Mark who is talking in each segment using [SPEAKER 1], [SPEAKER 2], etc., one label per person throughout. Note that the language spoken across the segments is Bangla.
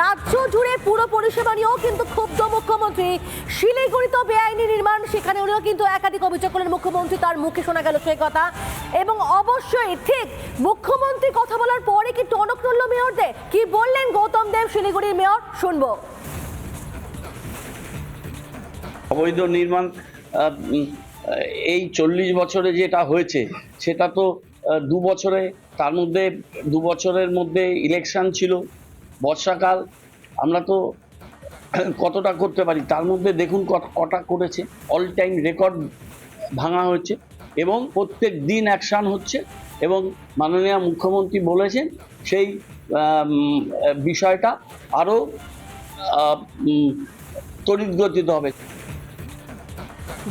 [SPEAKER 1] রাজ্য জুড়ে পুরো পরিষেবা নিয়েও কিন্তু ক্ষুব্ধ মুখ্যমন্ত্রী। শিলিগুড়িতে বেআইনি নির্মাণ, সেখানে উনিও কিন্তু একাধিক অভিযোগ করলেন। মুখ্যমন্ত্রী তার মুখে শোনা গেল সেই কথা। এবং অবশ্যই ঠিক মুখ্যমন্ত্রী কথা বলার পরে কি টনক নড়ল মেয়রদের? কি বললেন গৌতম দেব, শিলিগুড়ির মেয়র? শুনব।
[SPEAKER 2] অবৈধ নির্মাণ এই চল্লিশ বছরে যেটা হয়েছে, সেটা তো দু বছরে, তার মধ্যে, দু বছরের মধ্যে ইলেকশন ছিল। বর্ষাকাল, আমরা তো কতটা করতে পারি, তার মধ্যে দেখুন কটা করেছে। অল টাইম রেকর্ড ভাঙা হয়েছে এবং প্রত্যেক দিন অ্যাকশান হচ্ছে এবং মাননীয় মুখ্যমন্ত্রী বলেছেন সেই বিষয়টা আরও তড়িৎগতিত হবে।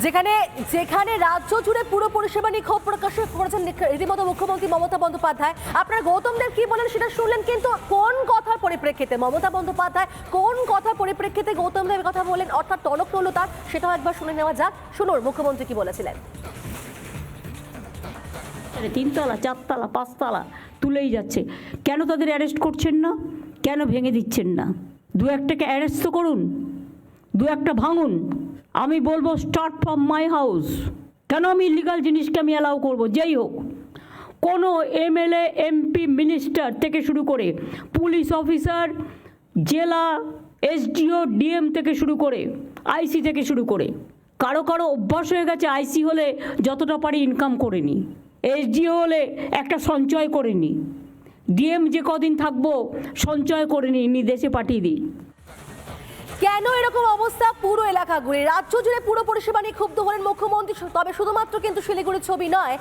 [SPEAKER 1] যেখানে যেখানে রাজ্য জুড়ে পুরো পরিষেবা নিয়ে ক্ষোভ প্রকাশ করেছেন রীতিমতো মুখ্যমন্ত্রী মমতা বন্দ্যোপাধ্যায়। আপনার গৌতমদের কি বলেন সেটা শুনলেন, কিন্তু কোন কথার পরিপ্রেক্ষিতে? মমতা বন্দ্যোপাধ্যায়, কোন কথার পরিপ্রেক্ষিতে গৌতম দেব কথা বলেন? অর্থাৎ টনক নড়ল তার সেটাও একবার শুনে নেওয়া যাক। শুনুন, মুখ্যমন্ত্রী কি বলেছিলেন?
[SPEAKER 3] তিনতলা, চারতলা, পাঁচতলা, তুলেই যাচ্ছে। কেন তাদের অ্যারেস্ট করছেন না? কেন ভেঙে দিচ্ছেন না? দু একটাকে অ্যারেস্ট তো করুন, দু একটা ভাঙুন। আমি বলব স্টার্ট ফ্রম মাই হাউস কেন আমি ইলিগাল জিনিসকে আমি অ্যালাউ করব? যেই হোক, কোনো এমএলএ, এমপি মিনিস্টার থেকে শুরু করে পুলিশ অফিসার জেলা, এসডিও, ডিএম থেকে শুরু করে আইসি থেকে শুরু করে, কারও কারও অভ্যাস হয়ে গেছে আইসি হলে যতটা পারি ইনকাম করে নি, এসডিও হলে একটা সঞ্চয় করে নি, ডিএম যে কদিন থাকব সঞ্চয় করে নি নি দেশে পাঠিয়ে দিই।
[SPEAKER 1] কেন এরকম অবস্থা? পুরো এলাকা ঘুরে। রাজ্য জুড়ে পুরো পরিষেবা নিয়ে ক্ষুব্ধ হলেন মুখ্যমন্ত্রী, তবে শুধুমাত্র কিন্তু শিলিগুড়ির ছবি নয়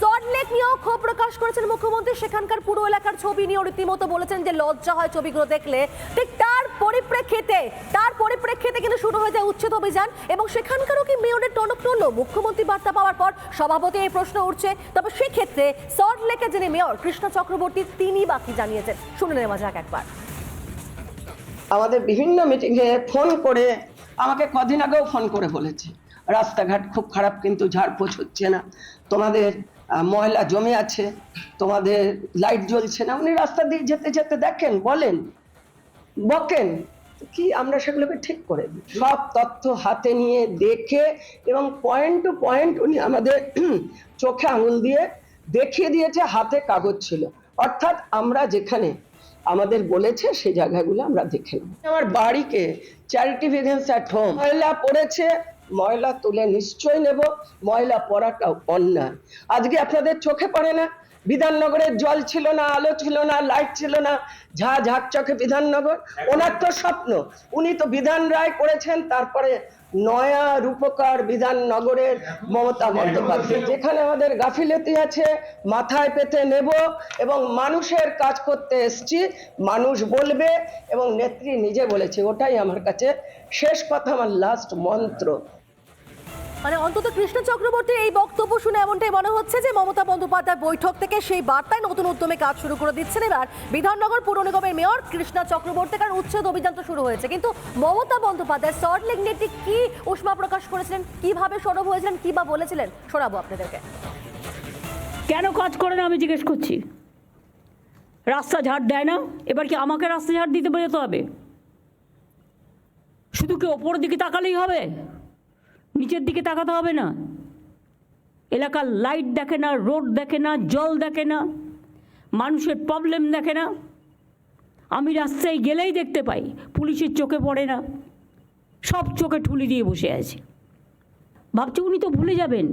[SPEAKER 1] সল্টলেক নিয়েও ক্ষোভ প্রকাশ করেছেন মুখ্যমন্ত্রী। সেখানকার পুরো এলাকার ছবি নিয়ে রীতিমতো বলেছেন যে, লজ্জা হয় ছবিগুলো দেখলে। ঠিক তার পরিপ্রেক্ষিতে তার পরিপ্রেক্ষিতে কিন্তু শুরু হয়ে যায় উচ্ছেদ অভিযান এবং সেখানকারও কি মেয়রের টনক নড়ল? মুখ্যমন্ত্রী বার্তা পাওয়ার পর সভাপতি এই প্রশ্ন উঠছে। তবে সেক্ষেত্রে সল্টলেকের যিনি মেয়র, কৃষ্ণ চক্রবর্তী তিনি বাকি জানিয়েছেন। শুনে নেওয়া যাক একবার।
[SPEAKER 4] আমাদের বিভিন্ন মিটিংয়ে ফোন করে আমাকে কদিন আগেও ফোন করে বলেছে। রাস্তাঘাট খুব খারাপ কিন্তু ঝাড়পোছ হচ্ছে না। তোমাদের ময়লা জমে আছে, তোমাদের লাইট জ্বলছে না। উনি রাস্তা দিয়ে যেতে যেতে দেখেন, বলেন, বকেন, কি আমরা সেগুলোকে ঠিক করে সব তথ্য হাতে নিয়ে দেখে এবং পয়েন্ট টু পয়েন্ট উনি আমাদের চোখে আঙুল দিয়ে দেখিয়ে দিয়েছে, হাতে কাগজ ছিল। অর্থাৎ আমরা যেখানে আমাদের বলেছে সেই জায়গাগুলো আমরা দেখে নেব। আমার বাড়িকে চ্যারিটি ভেগেন্স অ্যাট হোম ময়লা পড়েছে ময়লা তুলে নিশ্চয় নেব ময়লা পড়াটাও অন্যায়। আজকে আপনাদের চোখে পড়ে না বিধাননগরের জল ছিল না আলো ছিল না লাইট ছিল না ঝা ঝাকচকে বিধাননগর। ওনার তো স্বপ্ন। উনি তো বিধান রায় করেছেন তারপরে নয়া রূপকার বিধাননগরের মমতা বন্দ্যোপাধ্যায়। যেখানে আমাদের গাফিলতি আছে মাথায় পেতে নেব এবং মানুষের কাজ করতে এসছি মানুষ বলবে এবং নেত্রী নিজে বলেছে ওটাই আমার কাছে শেষ কথা আমার লাস্ট মন্ত্র।
[SPEAKER 1] মানে অন্তত কৃষ্ণ চক্রবর্তীর এই বক্তব্য শুনে এমনটাই মনে হচ্ছে যে মমতা বন্দ্যোপাধ্যায় বৈঠক থেকে সেই বার্তায় নতুন উদ্যমে কাজ শুরু করে দিচ্ছেন। এবার বিধাননগর পৌর নিগমের মেয়র কৃষ্ণা চক্রবর্তী কারণ উচ্ছেদ অভিযান তো শুরু হয়েছে। কিন্তু মমতা বন্দ্যোপাধ্যায় সল্টলেক নিয়ে ঠিক কি উষ্মা প্রকাশ করেছিলেন? কীভাবে সরব হয়েছিলেন? কি বা বলেছিলেন? শোনাবো আপনাদেরকে।
[SPEAKER 3] কেন কাজ করে না আমি জিজ্ঞেস করছি? রাস্তা ঝাড় দেয় না? এবার কি আমাকে রাস্তা ঝাড় দিতে বেরোতে হবে? শুধু কি ওপরের দিকে তাকালেই হবে? নিচের দিকে তাকাতে হবে না। এলাকার লাইট দেখে না রোড দেখে না, জল দেখে না, মানুষের প্রবলেম দেখে না। আমি রাস্তায় গেলেই দেখতে পাই, পুলিশের চোখে পড়ে না, সব চোখে ঠুলি দিয়ে বসে আছে। ভাবছি উনি তো ভুলে যাবেন।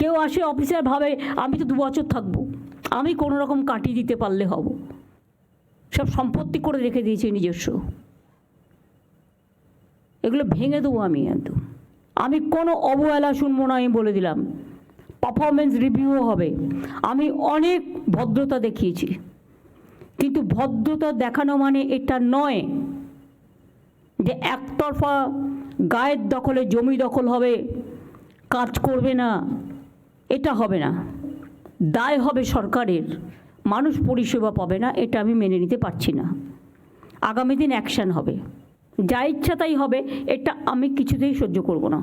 [SPEAKER 3] কেউ আসে অফিসার ভাবে, আমি তো দু বছর থাকব, আমি কোনো রকম কাটিয়ে দিতে পারলে হব। সব সম্পত্তি করে রেখে দিয়েছি নিজস্ব। এগুলো ভেঙে দেবো আমি একদম। আমি কোনো অবহেলা শুনব না, আমি বলে দিলাম। পারফরমেন্স রিভিউও হবে। আমি অনেক ভদ্রতা দেখিয়েছি। কিন্তু ভদ্রতা দেখানো মানে এটা নয় যে একতরফা গায়ের দখলে জমি দখল হবে, কাজ করবে না। এটা হবে না। দায় হবে সরকারের। মানুষ পরিষেবা পাবে না, এটা আমি মেনে নিতে পারছি না। আগামী দিন অ্যাকশান হবে। যা ইচ্ছা তাই হবে এটা আমি কিছুতেই সহ্য করব না।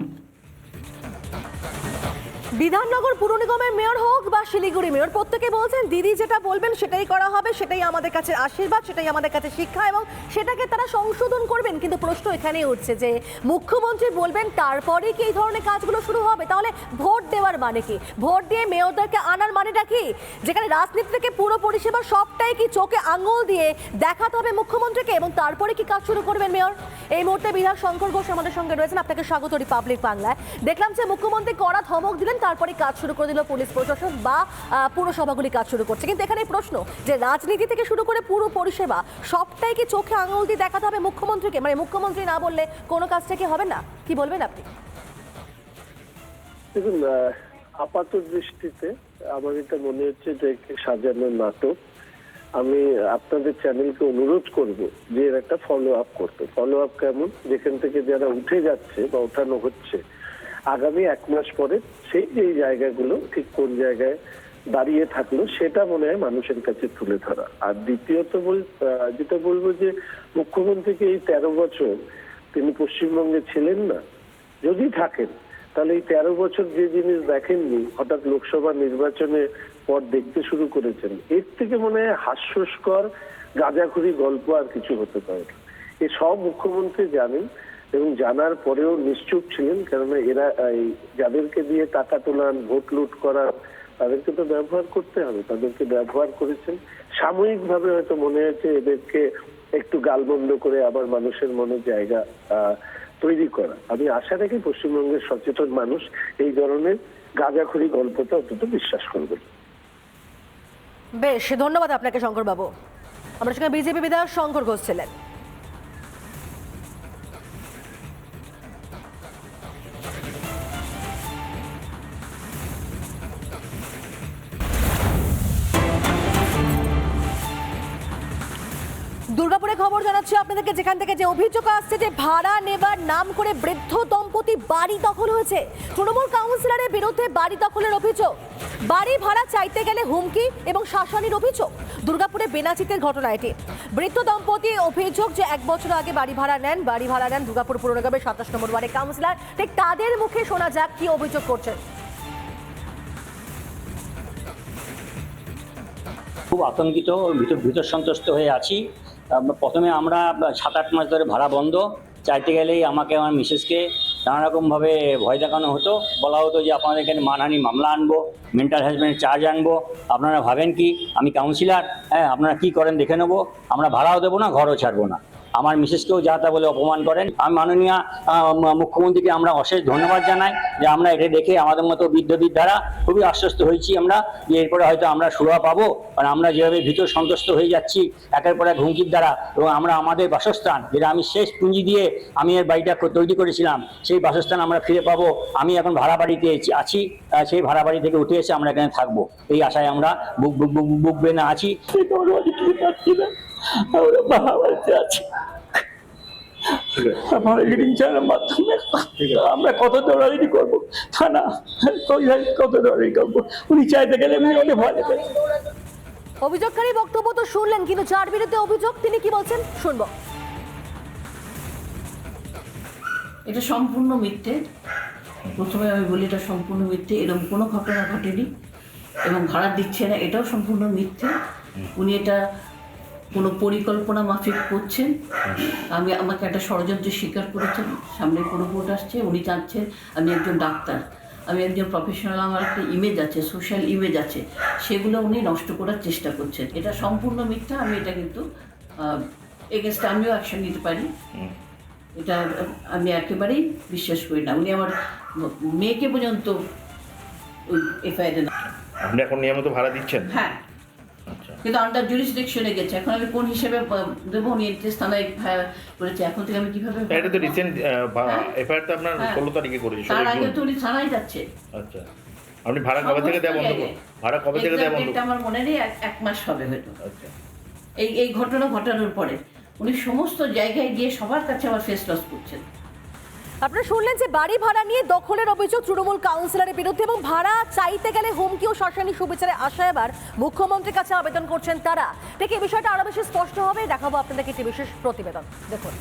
[SPEAKER 1] বিধাননগর পুর নিগমের মেয়র হোক বা শিলিগুড়ি মেয়র, প্রত্যেকে বলছেন, দিদি যেটা বলবেন সেটাই করা হবে, সেটাই আমাদের কাছে আশীর্বাদ, সেটাই আমাদের কাছে শিক্ষা এবং সেটাকে তারা সংশোধন করবেন। কিন্তু প্রশ্ন এখানেই উঠছে যে, মুখ্যমন্ত্রী বলবেন তারপরে কি এই ধরনের কাজগুলো শুরু হবে? তাহলে ভোট দেওয়ার মানে কি? ভোট দিয়ে মেয়রদেরকে আনার মানেটা কি? যেখানে রাজনীতি থেকে পুরো পরিষেবা সবটাই কি চোখে আঙুল দিয়ে দেখাতে হবে মুখ্যমন্ত্রীকে এবং তারপরে কি কাজ শুরু করবেন মেয়র? এই মুহূর্তে বিধায়ক শঙ্কর ঘোষ আমাদের সঙ্গে রয়েছেন। আপনাকে স্বাগত রিপাবলিক বাংলায়। দেখলাম যে মুখ্যমন্ত্রী কড়া ধমক দিলেন তারপরে কাজ শুরু করে দিল পুলিশ প্রশাসন বা পুরসভাগুলি কাজ শুরু করছে। কিন্তু এখানে প্রশ্ন যে রাজনীতি থেকে শুরু করে পুরো পরিষেবা সবটাই কি চোখে আঙুল দিয়ে দেখাতে হবে মুখ্যমন্ত্রীকে? মানে মুখ্যমন্ত্রী না বললে কোনো কাজটা কি হবে না? কি বলবেন আপনি?
[SPEAKER 5] দেখুন আপাত দৃষ্টিতে আমার এটা মনে হচ্ছে যে একটি সাজানো নাটক। আমি আপনাদের চ্যানেলকে অনুরোধ করব যে এর একটা ফলো আপ করতে। ফলো আপ কেমন? যেখান থেকে যারা উঠে যাচ্ছে বা ওঠানো হচ্ছে আগামী এক মাস পরে সেই যে জায়গাগুলো ঠিক কোন জায়গায় দাঁড়িয়ে থাকল, সেটা মনে হয় মানুষের কাছে তুলে ধরা। আর দ্বিতীয়ত যেটা বলব যে মুখ্যমন্ত্রীকে এই তেরো বছর তিনি পশ্চিমবঙ্গে ছিলেন না? যদি থাকেন, তাহলে এই তেরো বছর যে জিনিস দেখেননি, হঠাৎ লোকসভা নির্বাচনে পর দেখতে শুরু করেছেন, এর থেকে মনে হয় হাস্যস্কর, গাঁজাখুরি গল্প আর কিছু হতে পারে এ সব মুখ্যমন্ত্রী জানেন এবং জানার পরেও নিশ্চুপ ছিলেন, কেননা এরা যাদেরকে দিয়ে টাকা তোলান, ভোট লুট করা, তাদেরকে তো ব্যবহার করতে হবে, তাদেরকে ব্যবহার করেছেন। সাময়িকভাবে হয়তো মনে হয়েছে এদেরকে একটু গালবন্ধ করে আবার মানুষের মনে জায়গা তৈরি করা। আমি আশা রাখি পশ্চিমবঙ্গের সচেতন মানুষ এই ধরনের গাঁজাখড়ি গল্পটা অন্তত বিশ্বাস করবে।
[SPEAKER 1] বেশ, ধন্যবাদ আপনাকে শঙ্কর বাবু আমার সঙ্গে বিজেপি বিধায়ক শঙ্কর ঘোষ ছিলেন। দুর্গাপুরে খবর জানাচ্ছি আপনাদেরকে, যেখান থেকে যে অভিযোগ আসছে যে ভাড়া নেবার নাম করে বৃদ্ধ দম্পতি বাড়ি দখল হয়েছে। তৃণমূল কাউন্সিলরের বিরুদ্ধে বাড়ি দখলের অভিযোগ। বাড়ি ভাড়া চাইতে গেলে হুমকি এবং শাসানির অভিযোগ। দুর্গাপুরে বেনাচিতের ঘটনা এটি। বৃদ্ধ দম্পতি অভিযোগ যে এক বছর আগে বাড়ি ভাড়া নেন, বাড়ি ভাড়া নেন দুর্গাপুর পুর নিগমের সাতাশ নম্বর ওয়ার্ডের কাউন্সিলর। ঠিক তাদের মুখে শোনা যাক কি অভিযোগ করছেন।
[SPEAKER 6] খুব আতঙ্কিত ভিতর ভিতর সন্তুষ্ট হয়ে আছি। প্রথমে আমরা সাত আট মাস ধরে ভাড়া বন্ধ। চাইতে গেলেই আমাকে আমার মিসেসকে নানা রকমভাবে ভয় দেখানো হতো। বলা হতো যে আপনাদের এখানে মানহানি মামলা আনব মেন্টাল হ্যাজমেন্ট চার্জ আনব। আপনারা ভাবেন কি? আমি কাউন্সিলার হ্যাঁ আপনারা কি করেন দেখে নেব। আমরা ভাড়াও দেবো না, ঘরও ছাড়বো না। আমার মিসেসকেও যা তা বলে অপমান করেন। আমি মাননীয় মুখ্যমন্ত্রীকে আমরা অশেষ ধন্যবাদ জানাই যে আমরা এটা দেখে আমাদের মতো বৃদ্ধ দ্বারা খুবই আশ্বস্ত হয়েছি আমরা যে এরপরে হয়তো আমরা সুরা পাবো। কারণ আমরা যেভাবে ভীত সন্তুষ্ট হয়ে যাচ্ছি, একের পর এক হুমকির দ্বারা, এবং আমরা আমাদের বাসস্থান, যেটা আমি শেষ পুঁজি দিয়ে আমি এর বাড়িটা তৈরি করেছিলাম, সেই বাসস্থান আমরা ফিরে পাবো। আমি এখন ভাড়া বাড়িতে আছি- আছি সেই ভাড়া বাড়ি থেকে উঠে এসে আমরা এখানে থাকব। এই আশায় আমরা বুক বুক বুক বুক বেনা আছি। আছি। চ্যানেলের মাধ্যমে আমরা কত দৌড়াদৌড়ি করব? থানা কত দৌড়াদৌড়ি করব? উনি চাইতে গেলে উনি ভয়
[SPEAKER 1] অভিযোগকারী বক্তব্য তো শুনলেন কিন্তু যার বিরুদ্ধে অভিযোগ তিনি কি বলছেন? শুনব।
[SPEAKER 7] এটা সম্পূর্ণ মিথ্যে। প্রথমে আমি বলি এটা সম্পূর্ণ মিথ্যে। এরকম কোনো ঘটনা ঘটেনি এবং ভাড়া দিচ্ছে না এটাও সম্পূর্ণ মিথ্যে। উনি এটা কোনো পরিকল্পনা মাফিক করছেন? আমি আমাকে একটা ষড়যন্ত্র স্বীকার করেছেন। সামনে কোনো ভোট আসছে উনি চাচ্ছেন আমি একজন ডাক্তার। আমি একজন প্রফেশনাল আমার একটা ইমেজ আছে সোশ্যাল ইমেজ আছে। সেগুলো উনি নষ্ট করার চেষ্টা করছেন। এটা সম্পূর্ণ মিথ্যা আমি এটা কিন্তু এগেনস্ট আমিও অ্যাকশন নিতে পারি। এটা আমি একেবারেই বিশ্বাস করি না। উনি আমার মেয়েকে পর্যন্ত এফআইআর না
[SPEAKER 8] আপনি এখন নিয়মিত ভাড়া দিচ্ছেন?
[SPEAKER 7] হ্যাঁ। কিন্তু আন্ডার জুরিসডিকশনে গেছে। এখন আমি কোন হিসেবে দেবো? উনি ইন্টারেস্ট থানায় করেছে। এখন থেকে আমি কীভাবে
[SPEAKER 8] এটা তো রিসেন্ট। এফআইআর তো আপনার
[SPEAKER 7] হ্যাঁ।
[SPEAKER 8] ষোলো তারিখে করেছে
[SPEAKER 7] তার আগে তো উনি থানায় যাচ্ছে।
[SPEAKER 8] আচ্ছা। আপনি ভাড়া কবে থেকে দেওয়া বন্ধ ভাড়া কবে থেকে দেওয়া বন্ধ
[SPEAKER 7] আমার মনে নেই এক- এক মাস হবে হয়তো।
[SPEAKER 8] আচ্ছা।
[SPEAKER 7] এই এই ঘটনা ঘটানোর পরে উনি সমস্ত জায়গায় গিয়ে সবার কাছে আমার ফেস লস করছেন।
[SPEAKER 1] আপনারা শুনলেন যে বাড়ি ভাড়া নিয়ে দখলের অভিযোগ তৃণমূল কাউন্সিলরের বিরুদ্ধে এবং ভাড়া চাইতে গেলে হুমকি ও শ্মশানী সুবিচারে আসা এবার মুখ্যমন্ত্রীর কাছে আবেদন করছেন তারা। ঠিক এই বিষয়টা আরও বেশি স্পষ্ট হবে। দেখাবো আপনাদেরকে একটি বিশেষ প্রতিবেদন। দেখুন।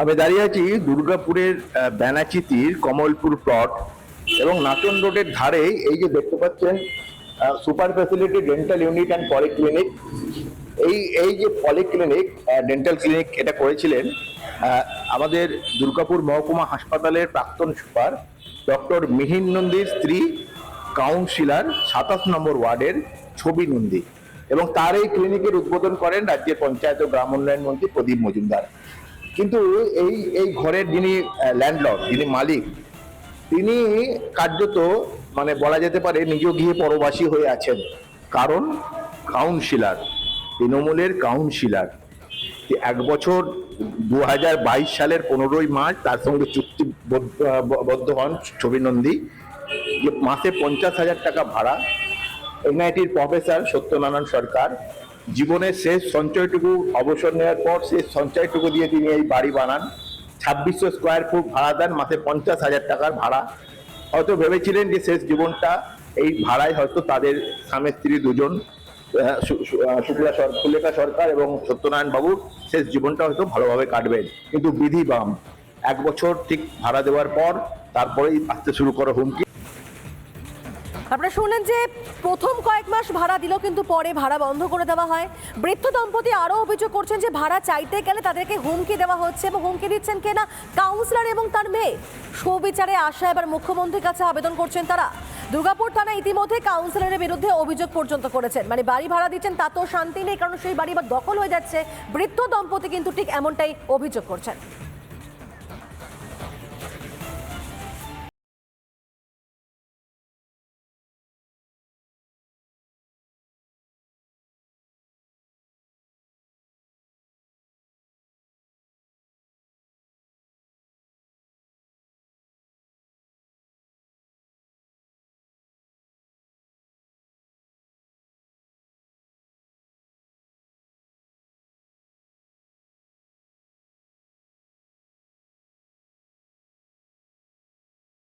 [SPEAKER 9] আমি দাঁড়িয়ে আছি দুর্গাপুরের ব্যানাচিতির কমলপুর প্লট এবং নাচন রোডের ধারেই এই যে দেখতে পাচ্ছেন super facility dental unit and polyclinic এই এই যে পলিক্লিনিক ডেন্টাল ক্লিনিক এটা করেছিলেন আমাদের দুর্গাপুর মহকুমা হাসপাতালের প্রাক্তন সুপার ডক্টর মিহিন নন্দীর স্ত্রী কাউন্সিলর সাতাশ নম্বর ওয়ার্ডের ছবি নন্দী এবং তার এই ক্লিনিকের উদ্বোধন করেন রাজ্যের পঞ্চায়েত ও গ্রাম উন্নয়ন মন্ত্রী প্রদীপ মজুমদার। কিন্তু এই এই ঘরের যিনি ল্যান্ডলর্ড যিনি মালিক, তিনি কার্যত মানে বলা যেতে পারে নিজ গৃহে পরবাসী হয়ে আছেন। কারণ কাউন্সিলার, তৃণমূলের কাউন্সিলার এক বছর দু হাজার বাইশ সালের পনেরোই মার্চ তার সঙ্গে চুক্তিবদ্ধ হন ছবি নন্দী। যে মাসে পঞ্চাশ হাজার টাকা ভাড়া। এনআইটির প্রফেসর সত্যনারায়ণ সরকার। জীবনের শেষ সঞ্চয়টুকু অবসর নেওয়ার পর শেষ সঞ্চয়টুকু দিয়ে তিনি এই বাড়ি বানান। ছাব্বিশশো স্কোয়ার ফুট ভাড়া দেন মাসে পঞ্চাশ হাজার টাকার ভাড়া। হয়তো ভেবেছিলেন যে শেষ জীবনটা এই ভাড়ায় হয়তো তাদের স্বামী স্ত্রী দুজন শুক্লা সুলেখা সরকার এবং সত্যনারায়ণ বাবুর শেষ জীবনটা হয়তো ভালোভাবে কাটবেন। কিন্তু বিধি বাম। এক বছর ঠিক ভাড়া দেওয়ার পর তারপরেই আসতে শুরু করো হুমকি।
[SPEAKER 1] আপনারা শুনলেন যে প্রথম কয়েক মাস ভাড়া দিল, কিন্তু পরে ভাড়া বন্ধ করে দেওয়া হয়। বৃদ্ধ দম্পতি আরও অভিযোগ করছেন যে ভাড়া চাইতে গেলে তাদেরকে হুমকি দেওয়া হচ্ছে এবং হুমকি দিচ্ছেন কেনা কাউন্সিলর এবং তার মেয়ে। সুবিচারে আসা এবার মুখ্যমন্ত্রীর কাছে আবেদন করছেন তারা। দুর্গাপুর থানা ইতিমধ্যে কাউন্সিলরের বিরুদ্ধে অভিযোগ পর্যন্ত করেছেন। মানে বাড়ি ভাড়া দিচ্ছেন, তা তো শান্তি নেই, কারণ সেই বাড়ি বা দখল হয়ে যাচ্ছে। বৃদ্ধ দম্পতি কিন্তু ঠিক এমনটাই অভিযোগ করছেন।